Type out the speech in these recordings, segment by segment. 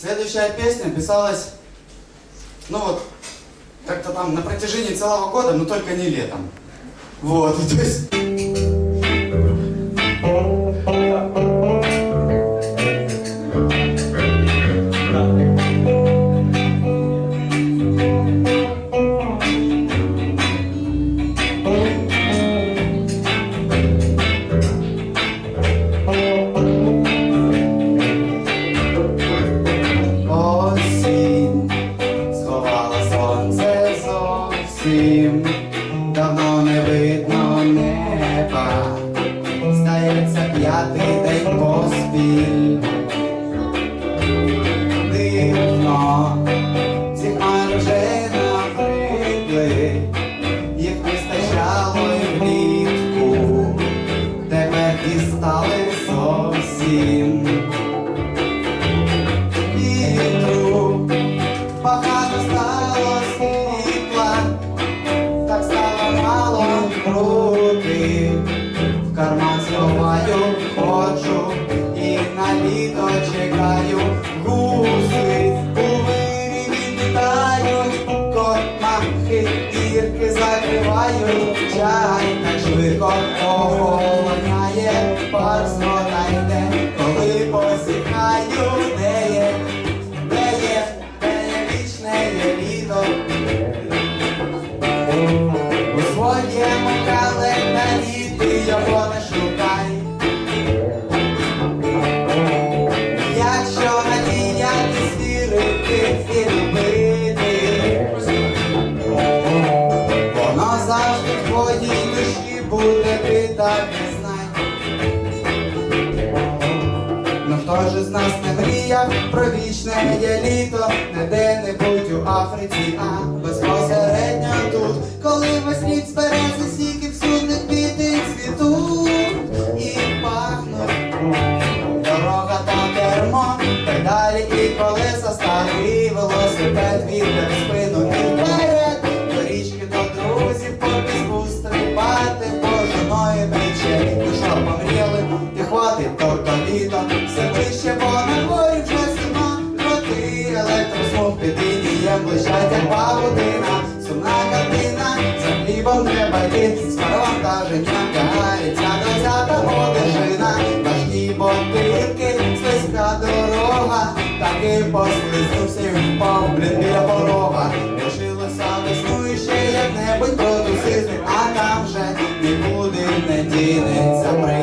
Следующая песня писалась, ну вот, как-то там на протяжении целого года, но только не летом. Вот, то есть... seem карман сховаю, ходжу і на літо чекаю. Гуси, у вирі відлітають, комахи, дірки закривають, чай так швидко охолоняє, пар з йде, коли посихаю, де є, де є, де є вічне є літо. Хто ж з нас не мріяв про вічне є літо, не де-небудь у Африці, а безпосередньо блищать, павутина, сумна картина, за хлібом треба йти, з перевантаженням тягається до взята одежина, важкі ботинки, слизька дорога, таки послизнувся і впав, блін, біля порога, лишилося весною ще як-небудь протусити, а там вже нікуди не дінеться, прийде,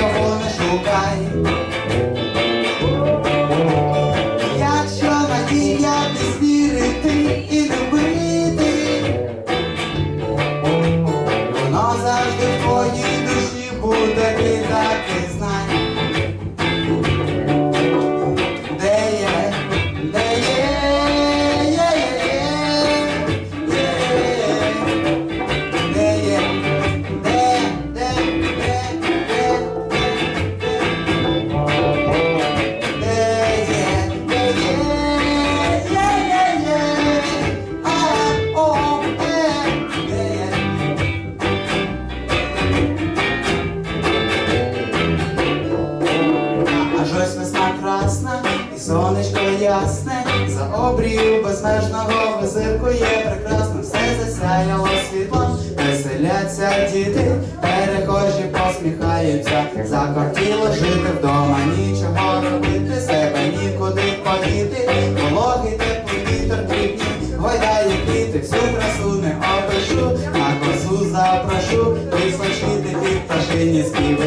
його не шукай. Ясне, за обрію безмежного визиркує прекрасно, все засяяло світлом, веселяться діти, перехожі посміхаються, закортіло жити вдома, нічого робити, себе нікуди подіти, вологий теплий вітер дрібні, гойдає квіти, всю красу не опишу, на косу запрошу, вислочити під пташині співи